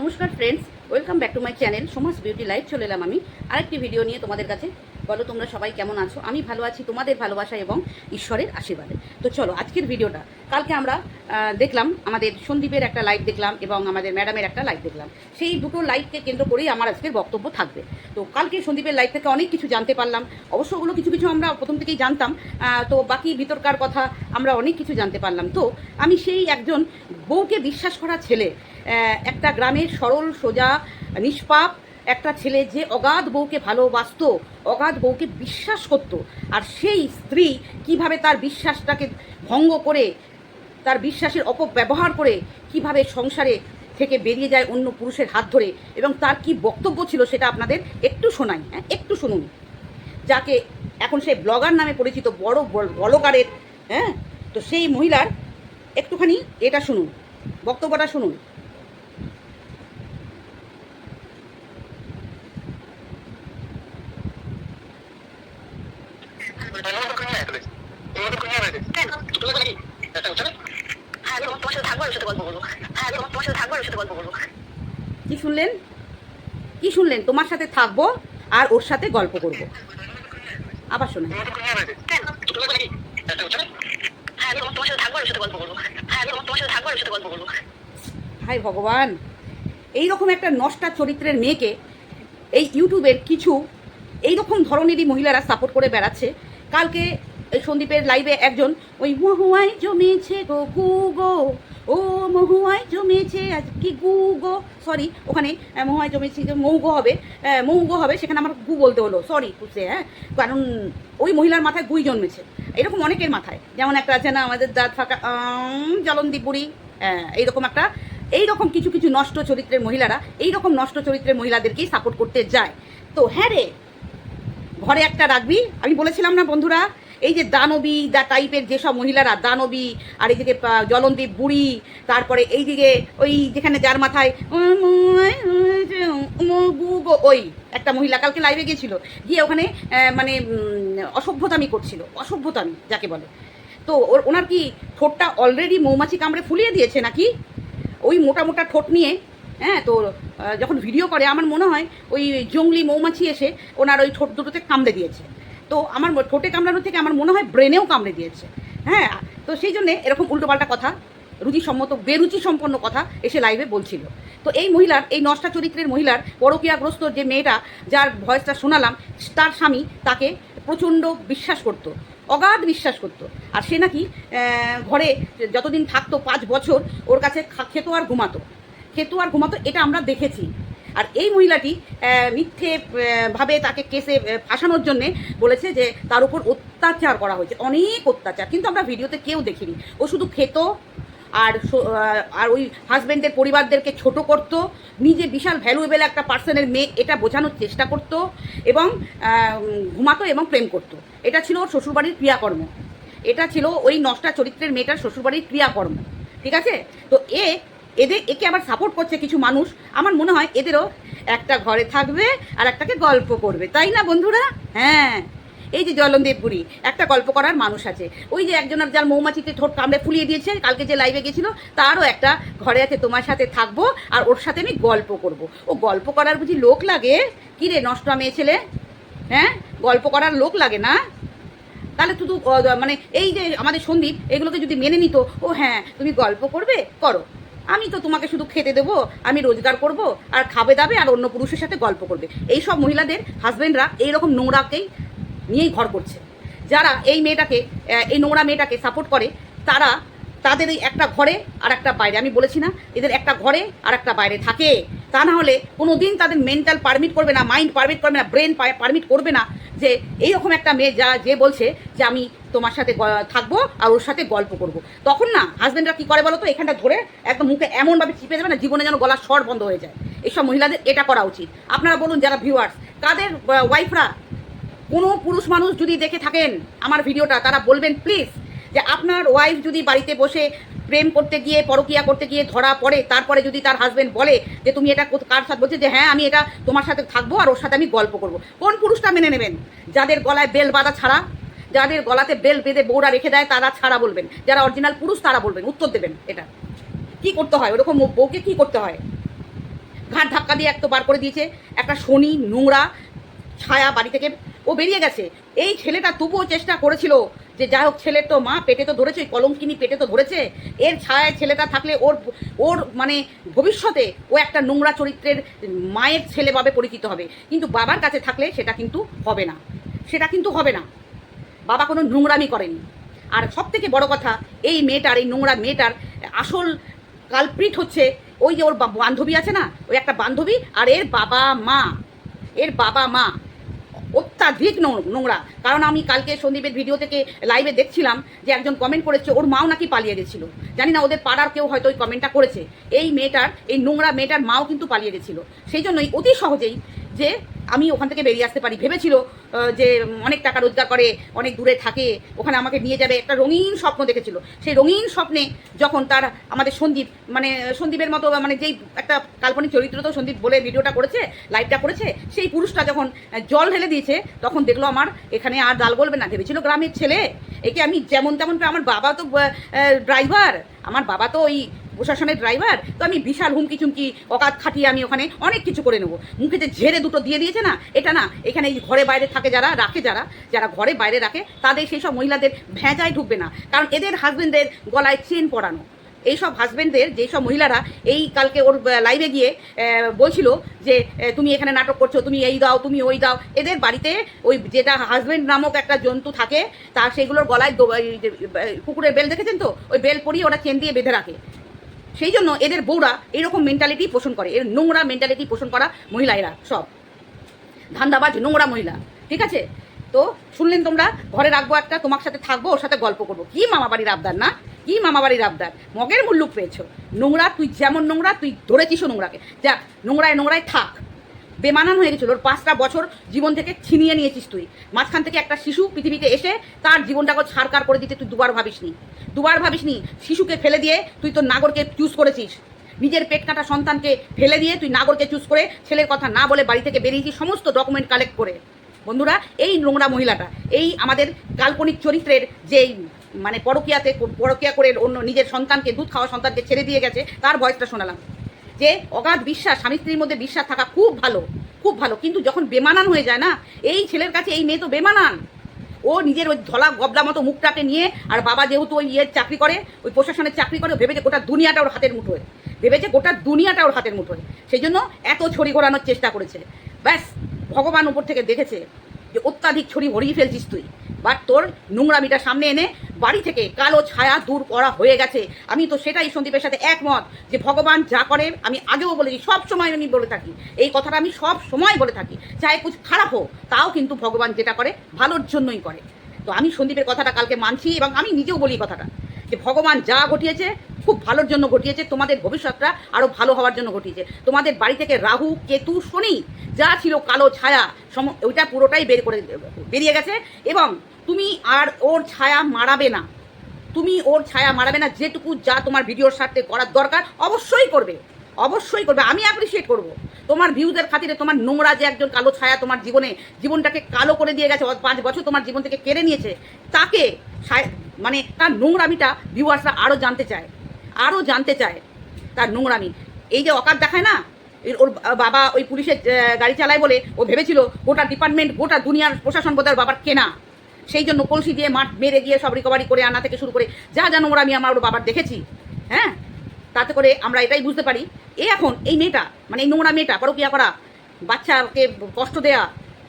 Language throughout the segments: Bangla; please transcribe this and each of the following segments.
নমস্কার friends welcome back to my channel Samaj beauty live চলে এলাম আমি। আরেকটি ভিডিও নিয়ে তোমাদের কাছে। বলো তোমরা সবাই কেমন আছো? আমি ভালো আছি, তোমাদের ভালোবাসা এবং ঈশ্বরের আশীর্বাদে। তো চলো, আজকের ভিডিওটা। কালকে আমরা দেখলাম আমাদের সন্দীপের একটা লাইভ দেখলাম এবং আমাদের ম্যাডামের একটা লাইভ দেখলাম। সেই দুটো লাইভকে কেন্দ্র করেই আমার আজকের বক্তব্য থাকবে। তো কালকে সন্দীপের লাইভ থেকে অনেক কিছু জানতে পারলাম। অবশ্য ওগুলো কিছু কিছু আমরা প্রথম থেকেই জানতাম। তো বাকি বিতর্কার কথা আমরা অনেক কিছু জানতে পারলাম। তো আমি সেই একজন বউকে বিশ্বাস করা ছেলে একটা গ্রামের সরল, সোজা, নিষ্পাপ একটা ছেলে যে অগাধ বউকে ভালোবাসতো, অগাধ বউকে বিশ্বাস করত, আর সেই স্ত্রী কীভাবে তার বিশ্বাসটাকে ভঙ্গ করে, তার বিশ্বাসের অপব্যবহার করে কীভাবে সংসারে থেকে বেরিয়ে যায় অন্য পুরুষের হাত ধরে এবং তার কি বক্তব্য ছিল সেটা আপনাদের একটু শোনাই হ্যাঁ একটু শুনুন। যাকে এখন সে ব্লগার নামে পরিচিত বড় বলকারের হ্যাঁ তো সেই মহিলার একটুখানি এটা শুনুন, বক্তব্যটা শুনুন হ্যাঁ আমি তোমার সাথে থাকব আর ওর সাথে গল্প করব হ্যাঁ আমি তোমার সাথে থাকব আর ওর সাথে গল্প করব কি শুনলেন শুনলেন তোমার সাথে থাকব আর ওর সাথে গল্প করব। আবার করব হাই ভগবান এই রকম একটা নষ্টা চরিত্রের মেয়েকে এই ইউটিউবের কিছু এই রকম ধরনেরই মহিলারা সাপোর্ট করে বেড়াচ্ছে। কালকে সন্দীপের লাইভে একজন, ওই মহুয়ায় জমেছে গু গো। ও মহুয়ায় জমেছে আজ কি গু গো। সরি ওখানে মহুয়ায় জমেছে মৌগো হবে। মৌগো হবে সেখানে আমার গু বলতে হলো। সরি কুসে হ্যাঁ? কারণ ওই মহিলার মাথায় গুই জন্মেছে। এরকম অনেকের মাথায়। যেমন একটা আছে না আমাদের দাঁত ফাঁকা আম, জলন্দি বুড়ি। আহ, এইরকম একটা এইরকম কিছু কিছু নষ্ট চরিত্রের মহিলারা এইরকম নষ্ট চরিত্রের মহিলাদেরকেই সাপোর্ট করতে যায়। তো হ্যাঁ রে ঘরে একটা রাখবি? আমি বলেছিলাম না বন্ধুরা এই যে দানবী দা টাইপের যেসব মহিলারা দানবী আর আহ, জলন্তি বুড়ি তারপরে এইদিকে ওই যেখানে যার মাথায় ওই একটা মহিলা কালকে লাইভে গিয়েছিল গিয়ে ওখানে মানে অসভ্যতামি করছিল অসভ্যতামি যাকে বলে। তো ওর ওনার কি ঠোঁটটা অলরেডি মৌমাছি কামড়ে ফুলিয়ে দিয়েছে নাকি? ওই মোটা মোটা ঠোঁট নিয়ে হ্যাঁ তো যখন ভিডিও করে আমার মনে হয় ওই জঙ্গলি মৌমাছি এসে ওনার ওই ঠোঁট দুটোতে কামড়ে দিয়েছে। তো আমার ঠোঁটে কামড়ানো থেকে আমার মনে হয় ব্রেনেও কামড়ে দিয়েছে। হ্যাঁ তো সেই জন্যে এরকম উল্টোপাল্টা কথা, রুচিসম্মত বেরুচি সম্পন্ন কথা এসে লাইভে বলছিল। তো এই মহিলার, এই নষ্টা চরিত্রের মহিলার, পরকীয়াগ্রস্ত যে মেয়েটা, যার ভয়েসটা শোনালাম, তার স্বামী তাকে প্রচণ্ড বিশ্বাস করতো, অগাধ বিশ্বাস করতো। আর সে নাকি ঘরে যতদিন থাকতো, পাঁচ বছর, ওর কাছে খেতো আর ঘুমাতো। খেতো আর ঘুমাতো, এটা আমরা দেখেছি। আর এই মহিলাটি মিথ্যে ভাবে তাকে কেসে ফাঁসানোর জন্যে বলেছে যে তার উপর অত্যাচার করা হয়েছে। অনেক অত্যাচার, কিন্তু আমরা ভিডিওতে কেউ দেখিনি। ও শুধু খেত আর আর ওই হাজব্যান্ডের পরিবারদেরকে ছোট করত, নিজে বিশাল ভ্যালুয়েবল একটা পার্সনের মেয়ে, এটা বোঝানোর চেষ্টা করত এবং ঘুমাতো এবং প্রেম করত। এটা ছিল ওর শ্বশুরবাড়ির ক্রিয়াকর্ম। এটা ছিল ওই নষ্টা চরিত্রের মেয়েটার শ্বশুরবাড়ির ক্রিয়াকর্ম। ঠিক আছে? তো এ এদের, একে আবার সাপোর্ট করছে কিছু মানুষ। আমার মনে হয় এদেরও একটা ঘরে থাকবে আর একটাকে গল্প করবে। তাই না বন্ধুরা? হ্যাঁ। এই যে জলনদেব একটা গল্প করার মানুষ আছে। ওই যে একজনের যার মৌমাছিতে ঠোঁট কামড়ে ফুলিয়ে দিয়েছে, কালকে যে লাইভে গেছিল, তারও একটা ঘরে আছে, তোমার সাথে থাকব আর ওর সাথে আমি গল্প করব। ও গল্প করার বুঝি লোক লাগে? কি রে, নষ্ট মেয়ে ছেলে? হ্যাঁ? গল্প করার লোক লাগে না? তাহলে শুধু মানে এই যে আমাদের সন্দীপ, এগুলোকে যদি মেনে নিত, ও হ্যাঁ তুমি গল্প করবে? করো। আমি তো তোমাকে শুধু খেতে দেবো, আমি রোজগার করব, আর খাবে দাবে, আর অন্য পুরুষের সাথে গল্প করবে। এই সব মহিলাদের হাজব্যান্ডরা এইরকম নোংরাকেই নিয়েই ঘর করছে। যারা এই মেয়েটাকে এই নোংরা মেয়েটাকে সাপোর্ট করে, তারা তাদের এই একটা ঘরে আর একটা বাইরে। আমি বলেছি না, এদের একটা ঘরে আর একটা বাইরে থাকে। তা না হলে কোনো দিন তাদের মেন্টাল পারমিট করবে না মাইন্ড পারমিট করবে না ব্রেন পারমিট করবে না যে এইরকম একটা মেয়ে যা যে বলছে যে আমি তোমার সাথে থাকব আর ওর সাথে গল্প করব। তখন না হাজব্যান্ডরা কি করে বলো তো এখানটা ধরে একদম মুখে এমনভাবে চিপে যাবে না, জীবনে যেন গলার স্বর বন্ধ হয়ে যায়। এইসব মহিলাদের এটা করা উচিত। আপনারা বলুন যারা ভিউয়ার্স তাদের ওয়াইফরা কোনো পুরুষ মানুষ যদি দেখে থাকেন আমার ভিডিওটা, তারা বলবেন প্লিজ যে আপনার ওয়াইফ যদি বাড়িতে বসে প্রেম করতে গিয়ে, পরকিয়া করতে গিয়ে ধরা পড়ে, তারপরে যদি তার হাজবেন্ড বলে যে তুমি এটা কার সাথে বলছে যে হ্যাঁ আমি এটা তোমার সাথে থাকব আর ওর সাথে আমি গল্প করব। কোন পুরুষটা মেনে নেবেন? যাদের গলায় বেল বাঁধা ছাড়া, যাদের গলাতে বেল বেঁধে বউরা রেখে দেয়, তারা ছাড়া বলবেন। যারা অরিজিনাল পুরুষ, তারা বলবেন। উত্তর দেবেন এটা। কি করতে হয়? ওরকম বউকে কি করতে হয়? ঘাট ধাক্কা দিয়ে এক তো বার করে দিয়েছে। একটা শনি, নোংরা, ছায়া বাড়ি থেকে ও বেরিয়ে গেছে। এই ছেলেটা তবুও চেষ্টা করেছিল যে যাই হোক, ছেলে তো মা, পেটে তো ধরেছে, ওই কলঙ্কিনি পেটে তো ধরেছে। এর ছায়ায় ছেলেটা থাকলে ওর ওর মানে ভবিষ্যতে ও একটা নোংরা চরিত্রের মায়ের ছেলেভাবে পরিচিত হবে। কিন্তু বাবার কাছে থাকলে সেটা কিন্তু হবে না। সেটা কিন্তু হবে না। বাবা কোনো নোংরামি করেনি। আর সব থেকে বড় কথা, এই মেয়েটার, এই নোংরা মেয়েটার আসল কালপ্রিট হচ্ছে ওই যে ওর বান্ধবী আছে না? ওই একটা বান্ধবী আর এর বাবা মা এর বাবা মা অত্যাধিক নোংরা। কারণ আমি কালকে সন্দীপের ভিডিও থেকে লাইভে দেখছিলাম যে একজন কমেন্ট করেছে, ওর মাও নাকি পালিয়ে গেছিল। জানি না ওদের পাড়ার কেউ হয়তো ওই কমেন্টটা করেছে। এই মেয়েটার এই নোংরা মেয়েটার মাও কিন্তু পালিয়ে গেছিল। সেই জন্যই অতি সহজেই যে আমি ওখান থেকে বেরিয়ে আসতে পারি। ভেবেছিল যে অনেক টাকা রোজগার করে, অনেক দূরে থাকে, ওখানে আমাকে নিয়ে যাবে। একটা রঙিন স্বপ্ন দেখেছিল। সেই রঙিন স্বপ্নে যখন তার, আমাদের সন্দীপ মানে সন্দীপের মতো মানে যেই একটা কাল্পনিক চরিত্র তো সন্দীপ বলে ভিডিওটা করেছে, লাইভটা করেছে, সেই পুরুষটা যখন জল ঢেলে দিয়েছে, তখন দেখল আমার, এখানে আর ডাল বলবে না। ভেবেছিল গ্রামের ছেলে, একে আমি যেমন তেমন আমার বাবা তো ড্রাইভার আমার বাবা তো ওই প্রশাসনের ড্রাইভার তো আমি বিশাল হুমকি চুমকি অকাত খাটিয়ে আমি ওখানে অনেক কিছু করে নেব। মুখে যে ঝেড়ে দুটো দিয়ে দিয়েছে না, এটা না, এখানে এই ঘরে বাইরে থাকে যারা, রাখে যারা যারা ঘরে বাইরে রাখে, তাদের সেই সব মহিলাদের ভেজায় ঢুকবে না। কারণ এদের হাজবেন্ডদের গলায় চেন পরানো। এইসব হাজবেন্ডদের যেসব মহিলারা এই কালকে ওর লাইভে গিয়ে বলছিল যে তুমি এখানে নাটক করছ, তুমি এই দাও, তুমি ওই দাও। এদের বাড়িতে ওই যেটা হাজবেন্ড নামক একটা জন্তু থাকে তার সেগুলোর গলায় এই কুকুরের বেল দেখেছেন তো? ওই বেল পরিয়ে ওরা চেন দিয়ে বেঁধে রাখে। সেই জন্য এদের বউরা এরকম মেন্টালিটি পোষণ করে। এর নোংরা মেন্টালিটি পোষণ করা মহিলা এরা সব। ধান্দাবাজ, নোংরা মহিলা। ঠিক আছে? তো শুনলেন তোমরা? ঘরে রাখব একটা, তোমার সাথে থাকব, ওর সাথে গল্প করব। কি মামা বাড়ির আবদার না? কি মামা বাড়ির আবদার? মগের মুল্লুক পেয়েছ। নোংরা, তুই যেমন নোংরা, তুই ধরেছিস নোংরাকে। যাক, নোংরায় নোংরায় থাক। বেমানান হয়ে গেছিল। ওর পাঁচটা বছর জীবন থেকে ছিনিয়ে নিয়েছিস তুই। মাঝখান থেকে একটা শিশু পৃথিবীতে এসে তার জীবনটাকে ছাড়কার করে দিতে তুই দুবার ভাবিসনি। দুবার ভাবিসনি শিশুকে ফেলে দিয়ে তুই তোর নাগরকে চুজ করেছিস। নিজের পেট কাটা সন্তানকে ফেলে দিয়ে তুই নাগরকে চুজ করে ছেলের কথা না বলে বাড়ি থেকে বেরিয়েছিস সমস্ত ডকুমেন্ট কালেক্ট করে। বন্ধুরা, এই নোংরা মহিলাটা, এই আমাদের কাল্পনিক চরিত্রের যেই মানে পরকিয়াতে পরকিয়া করে অন্য নিজের সন্তানকে, দুধ খাওয়া সন্তানকে ছেড়ে দিয়ে গেছে, তার ভয়েসটা শোনালাম। যে অগাধ বিশ্বাস, স্বামী স্ত্রীর মধ্যে বিশ্বাস থাকা খুব ভালো খুব ভালো। কিন্তু যখন বেমানান হয়ে যায় না, এই ছেলের কাছে এই মেয়ে তো বেমানান। ও নিজের ওই ধলা গবলা মতো মুখটাকে নিয়ে, আর বাবা যেহেতু ওই ইয়ের চাকরি করে, ওই প্রশাসনের চাকরি করে ভেবেছে গোটা দুনিয়াটা ওর হাতের মুঠোয়। ভেবেছে গোটা দুনিয়াটা ওর হাতের মুঠোয়। সেই জন্য এত ছড়ি ঘোরানোর চেষ্টা করেছে। ব্যাস, ভগবান উপর থেকে দেখেছে যে অত্যাধিক ছড়ি ভরিয়ে ফেলছিস তুই। বাট তোর নোংরামিটা সামনে এনে বাড়ি থেকে কালো ছায়া দূর করা হয়ে গেছে। আমি তো সেটাই সন্দীপের সাথে একমত যে ভগবান যা করে আমি আগেও বলেছি, সব সময় আমি বলে থাকি। এই কথাটা আমি সব সময় বলে থাকি। চাই কুছ খারাপ হোক, তাও কিন্তু ভগবান যেটা করে, ভালোর জন্যই করে। তো আমি সন্দীপের কথাটা কালকে মানছি এবং আমি নিজেও বলি কথাটা, যে ভগবান যা ঘটিয়েছে, খুব ভালোর জন্য ঘটিয়েছে, তোমাদের ভবিষ্যৎটা আরও ভালো হওয়ার জন্য ঘটিয়েছে। তোমাদের বাড়ি থেকে রাহু, কেতু, শনি, যা ছিল কালো ছায়া, সম ওইটা পুরোটাই বের করে, বেরিয়ে গেছে এবং তুমি আর ওর ছায়া মারাবে না। তুমি ওর ছায়া মারাবে না, যেটুকু যা তোমার ভিডিওর স্বার্থে করার দরকার, অবশ্যই করবে। অবশ্যই করবে। আমি অ্যাপ্রিসিয়েট করব। তোমার ভিউজের খাতিরে তোমার নোংরা যে একজন কালো ছায়া তোমার জীবনে, জীবনটাকে কালো করে দিয়ে গেছে পাঁচ বছর তোমার জীবন থেকে কেড়ে নিয়েছে, তাকে মানে তার নোংরামিটা ভিউয়ার্সরা আরও জানতে চায়। আরও জানতে চায় তার নোংরামি। এই যে অকার দেখায় না ওর বাবা ওই পুলিশের গাড়ি চালায় বলে, ও ভেবেছিল গোটা ডিপার্টমেন্ট গোটা দুনিয়ার প্রশাসন বোধহয় বাবার কেনা। সেই জন্য কলসি দিয়ে মাঠ মেরে গিয়ে সব রিকভারি করে আনা থেকে শুরু করে যা যা নোংরা আমি আমার ওর বাবার দেখেছি হ্যাঁ? তাতে করে আমরা এটাই বুঝতে পারি। এ এখন এই মেয়েটা মানে এই নোংরা মেয়েটা, পরকিয়া করা বাচ্চাকে কষ্ট দেয়া,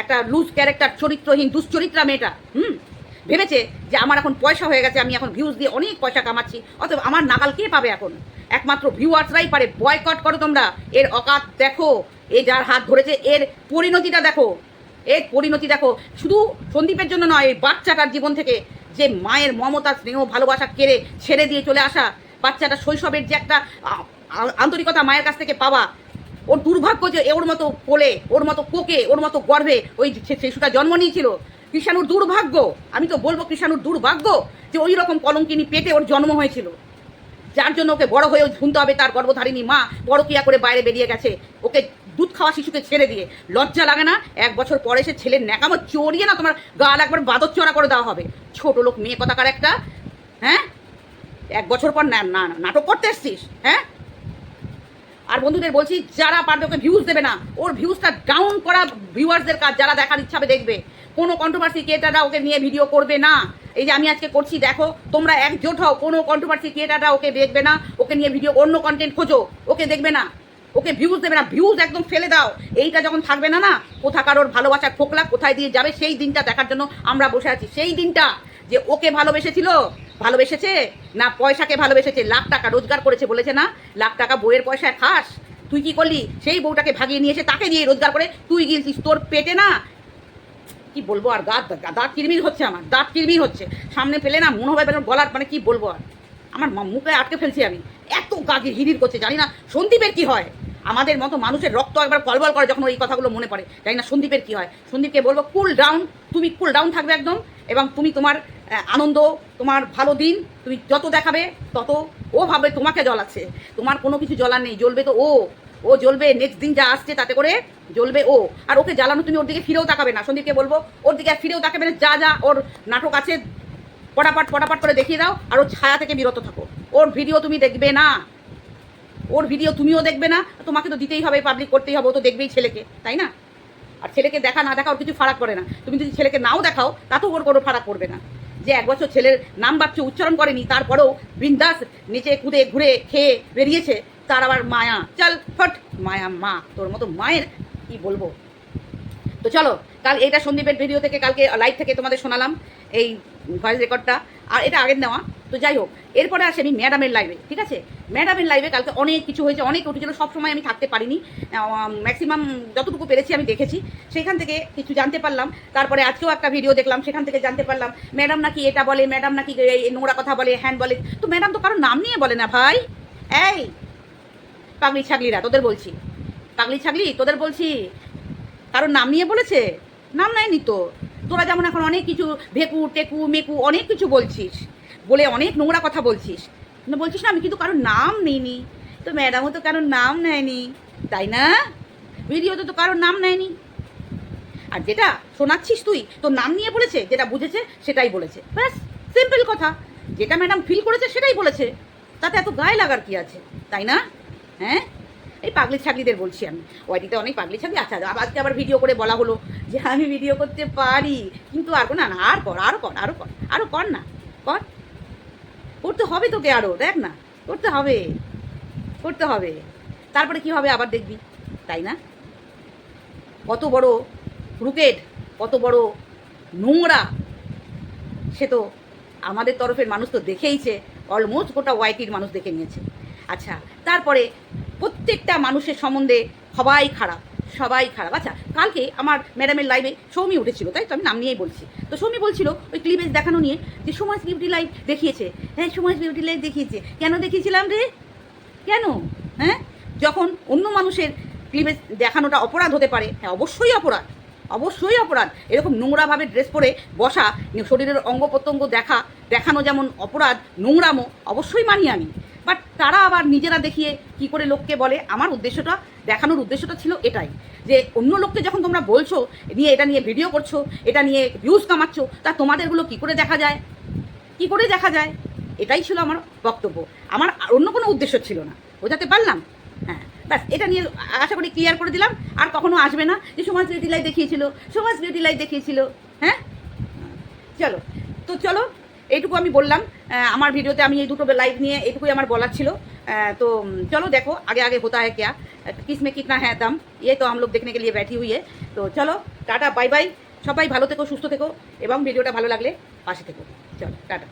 একটা লুজ ক্যারেক্টার চরিত্রহীন, দুশ্চরিত্রা মেয়েটা, হুম? ভেবেছে যে আমার এখন পয়সা হয়ে গেছে, আমি এখন ভিউজ দিয়ে অনেক পয়সা কামাচ্ছি, অতএব আমার নাগাল কে পাবে এখন? একমাত্র ভিউয়ার্সরাই পারে। বয়কট করো তোমরা। এর অকাত দেখো, এ যার হাত ধরেছে, এর পরিণতিটা দেখো। এর পরিণতি দেখো, শুধু সন্দীপের জন্য নয় বাচ্চাটার জীবন থেকে যে মায়ের মমতা, স্নেহ, ভালোবাসা কেড়ে ছেড়ে দিয়ে চলে আসা বাচ্চাটা শৈশবের যে একটা আন্তরিকতা মায়ের কাছ থেকে পাওয়া, ওর দুর্ভাগ্য যে ওর মতো কোলে, ওর মতো কোকে, ওর মতো গর্ভে ওই শিশুটা জন্ম নিয়েছিল, কৃষাণুর দুর্ভাগ্য, আমি তো বলব কৃষাণুর দুর্ভাগ্য যে ওই রকম কলঙ্কিনী পেটে ওর জন্ম হয়েছিল। যার জন্য ওকে বড় হয়ে শুনতে হবে তার গর্ভধারিণী মা পরকিয়া করে বাইরে বেরিয়ে গেছে। ওকে দুধ খাওয়া শিশুকে ছেড়ে দিয়ে। লজ্জা লাগে না? এক বছর পরে সে ছেলের ন্যাকামো চড়িয়ে না তোমার গাল একবার বাদর চড়া করে দেওয়া হবে। ছোট লোক, মেয়ে কথাকার একটা হ্যাঁ? এক বছর পর না নাটক করতে এসছিস হ্যাঁ? আর বন্ধুদের বলছি, যারা পারবে ওকে ভিউজ দেবে না, ওর ভিউজটা ডাউন করা ভিউয়ার্সদের কাজ, যারা দেখার ইচ্ছা দেখবে। কোনো কন্ট্রোভার্সি ক্রিয়েটাররা ওকে নিয়ে ভিডিও করবে না। এই যে আমি আজকে করছি, দেখো, তোমরা একজোট হও, কোনো কন্ট্রোভার্সি ক্রিয়েটাররা ওকে দেখবে না, ওকে নিয়ে ভিডিও অন্য কন্টেন্ট খোঁজো, ওকে দেখবে না। ওকে ভিউজ দেবে না ভিউজ একদম ফেলে দাও। এইটা যখন থাকবে না না, কোথাকার ওর ভালোবাসার খোকলা কোথায় দিয়ে যাবে, সেই দিনটা দেখার জন্য আমরা বসে আছি। সেই দিনটা যে ওকে ভালোবেসেছিল, ভালোবেসেছে না পয়সাকে ভালোবেসেছে, লাখ টাকা রোজগার করেছে বলেছে না, লাখ টাকা বইয়ের পয়সায় খাস। তুই কি করলি? সেই বউটাকে ভাগিয়ে নিয়ে এসে তাকে দিয়ে রোজগার করে তুই গিয়েছিস তোর পেটে না? কি বলব আর দাঁত দাঁত কিরমির হচ্ছে আমার, দাঁত কিরমির হচ্ছে। সামনে পেলে না, মনে হবে গলার মানে কি বলব আর, আমার মুখে আটকে ফেলছি আমি। এত গাগি হিরির করছে, জানি না সন্দীপের কি হয়। আমাদের মতো মানুষের রক্ত একবার কলবল করে যখন এই কথাগুলো মনে পড়ে, জানি না সন্দীপের কি হয়। সন্দীপকে বলব কুল ডাউন তুমি কুল ডাউন থাকবে একদম, এবং তুমি তোমার আনন্দ, তোমার ভালো দিন, তুমি যত দেখাবে, তত ও ভাবে তোমাকে জ্বলাচ্ছে তোমার কোনো কিছু জ্বলার নেই, জ্বলবে তো ও। ও জ্বলবে নেক্সট দিন যা আসছে তাতে করে জ্বলবে ও। আর ওকে জ্বালানো তুমি ওর দিকে ফিরেও তাকাবে না। সন্দীপকে বলব, ওর দিকে ফিরেও তাকাবে না, যা যা ওর নাটক আছে, পটাপাট পটাপাট করে দেখিয়ে দাও, আর ওর ছায়া থেকে বিরত থাকো। ওর ভিডিও তুমি দেখবে না। ওর ভিডিও তুমিও দেখবে না, তোমাকে তো দিতেই হবে পাবলিক করতেই হবে, ও তো দেখবেই ছেলেকে, তাই না? আর ছেলেকে দেখা না দেখা ওর কিছু ফারাক করে না। তুমি যদি ছেলেকে নাও দেখাও তাতেও ওর কোনো ফারাক করবে না। যে এক বছর ছেলের নাম বাচ্চা উচ্চারণ করেনি, তারপরেও বিন্দাস নিচে কুদে ঘুরে খেয়ে বেরিয়েছে, তার আবার মায়া। চল, ফট, মায়া মা, তোর মতো মায়ের কি বলব? তো চলো, কাল এইটা সন্দীপের ভিডিও থেকে, কালকে লাইভ থেকে তোমাদের শোনালাম, এই ভয়েস রেকর্ডটা আর এটা আগের নেওয়া। তো যাই হোক, এরপরে আসে আমি ম্যাডামের লাইভে ঠিক আছে? ম্যাডামের লাইভে কালকে অনেক কিছু হয়েছে, অনেক উঠেছিল সব সময় আমি থাকতে পারিনি। ম্যাক্সিমাম যতটুকু পেরেছি আমি দেখেছি। সেখান থেকে কিছু জানতে পারলাম। তারপরে আজকেও একটা ভিডিও দেখলাম, সেখান থেকে জানতে পারলাম, ম্যাডাম নাকি এটা বলে, ম্যাডাম নাকি নোংরা কথা বলে, হ্যান বলে। তো ম্যাডাম তো কারোর নাম নিয়ে বলে না ভাই। এই, পাগলি ছাগলিরা, তোদের বলছি। পাগলি ছাগলি, তোদের বলছি। কারোর নাম নিয়ে বলেছে? নাম নেয়নি তো। তোরা যেমন এখন অনেক কিছু ভেকু টেকু মেকু অনেক কিছু বলছিস। বলে অনেক নোংরা কথা বলছিস। না বলছিস না, আমি কিন্তু কারোর নাম নিইনি। তো ম্যাডামও তো কারোর নাম নেয়নি, তাই না? ভিডিওতে তো কারোর নাম নেয়নি। আর যেটা শোনাচ্ছিস তুই, তোর নাম নিয়ে বলেছে, যেটা বুঝেছে, সেটাই বলেছে। ব্যাস সিম্পল কথা। যেটা ম্যাডাম ফিল করেছে, সেটাই বলেছে। তাতে এত গায়ে লাগার কি আছে, তাই না? হ্যাঁ? এই পাগলি ছাগলিদের বলছি আমি। ওয়াইটিতে অনেক পাগলি ছাগলি আবার আজকে আবার ভিডিও করে বলা হলো যে আমি ভিডিও করতে পারি। কিন্তু আর না আর কর আরও কর আরও কর আরও কর না, কর। করতে হবে তোকে আরও দেখ না, করতে হবে করতে হবে। তারপরে কি হবে আবার দেখবি, তাই না? কত বড় ক্রুকেট কত বড় নোংরা। সে তো আমাদের তরফের মানুষ তো দেখেইছে অলমোস্ট গোটা ওয়াইটির মানুষ দেখে নিয়েছে। আচ্ছা তারপরে প্রত্যেকটা মানুষের সম্বন্ধে সবাই খারাপ। সবাই খারাপ। আচ্ছা কালকে আমার ম্যাডামের লাইভে সৌমি উঠেছিল, তাই তো? আমি নাম নিয়েই বলছি। তো সৌমি বলছিল ওই ক্লিপেজ দেখানো নিয়ে যে সমাজ বিউটি লাইভ দেখিয়েছে। হ্যাঁ সমাজ বিউটি লাইভ দেখিয়েছে। কেন দেখিয়েছিলাম রে? কেন? হ্যাঁ? যখন অন্য মানুষের ক্লিপেজ দেখানোটা অপরাধ হতে পারে হ্যাঁ অবশ্যই অপরাধ। অবশ্যই অপরাধ। এরকম নোংরাভাবে ড্রেস পরে বসা, শরীরের অঙ্গ প্রত্যঙ্গ দেখা, দেখানো যেমন অপরাধ, নোংরামো, অবশ্যই মানি আমি। তারা আবার নিজেরা দেখিয়ে কি করে লোককে বলে? আমার উদ্দেশ্যটা, দেখানোর উদ্দেশ্যটা ছিল এটাই, যে অন্য লোককে যখন তোমরা বলছো, নিয়ে এটা নিয়ে ভিডিও করছ, এটা নিয়ে ভিউজ কামাচ্ছ, তা তোমাদেরগুলো কি করে দেখা যায়? কি করে দেখা যায়? এটাই ছিল আমার বক্তব্য। আমার অন্য কোনো উদ্দেশ্য ছিল না। বোঝাতে পারলাম? হ্যাঁ ব্যাস, এটা নিয়ে আশা করি ক্লিয়ার করে দিলাম। আর কখনো আসবে না যে সমাজ বিউটি লাইভ দেখিয়েছিল সমাজ বিউটি লাইভ দেখিয়েছিল হ্যাঁ? চলো, তো চলো এইটুকু আমি বললাম আহ, আমার ভিডিওতে আমি এই দুটো লাইভ নিয়ে এইটুকুই আমার বলার ছিল আহ, तो चलो देखो आगे आगे होता है क्या किस में कितना है दम ये तो हम लोग देखने के लिए बैठी हुई है তো চলো টাটা বাই বাই সবাই ভালো থেকো সুস্থ থেকো এবং ভিডিওটা ভালো লাগলে পাশে থেকো চলো টাটা